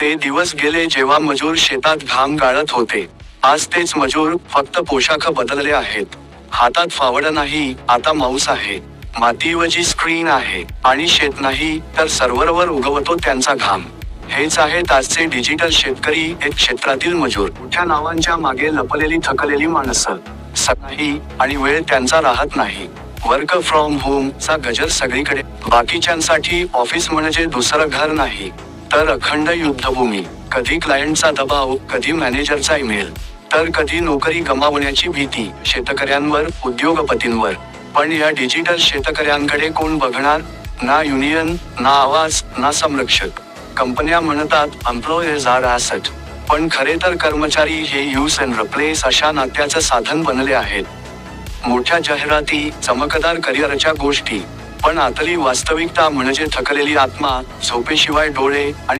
ते दिवस गेले जेव्हा मजूर शेतात घाम गाळत होते. आज तेच मजूर फक्त पोशाख बदलले आहेत. हातात फावड नाही आता माऊस आहे. मातीऐवजी स्क्रीन आहे आणि शेत नाही तर सर्व्हरवर उगवतो त्यांचा घाम. हेच आहेत आजचे डिजिटल शेतकरी एक क्षेत्रातील मजूर. मोठ्या नावांच्या मागे लपलेली थकलेली माणसं. सकाळी आणि वेळ त्यांचा राहत नाही. वर्क फ्रॉम होम चा गजर सगळीकडे. बाकीच्यांसाठी ऑफिस म्हणजे दुसरं घर नाही. तर अखंड युद्धभूमी कधी क्लायंटचा दबाव कधी मॅनेजरचा ईमेल तर कधी नोकरी गमावण्याची भीती शेतकऱ्यांवर उद्योगपतींवर. पण या डिजिटल शेतकऱ्यांकडे कोण बघणार? ना युनियन ना आवाज ना संरक्षक. कंपन्या म्हणतात एम्प्लॉयर्स आर ॲसेट पण खरे तर कर्मचारी हे यूज अँड रिप्लेस अशा नात्याचं साधन बनले आहेत. मोठ्या जाहिराती चमकदार करिअरच्या गोष्टी पण आतली वास्तविकता म्हणजे थकलेली आत्मा झोपेशिवाय डोळे आणि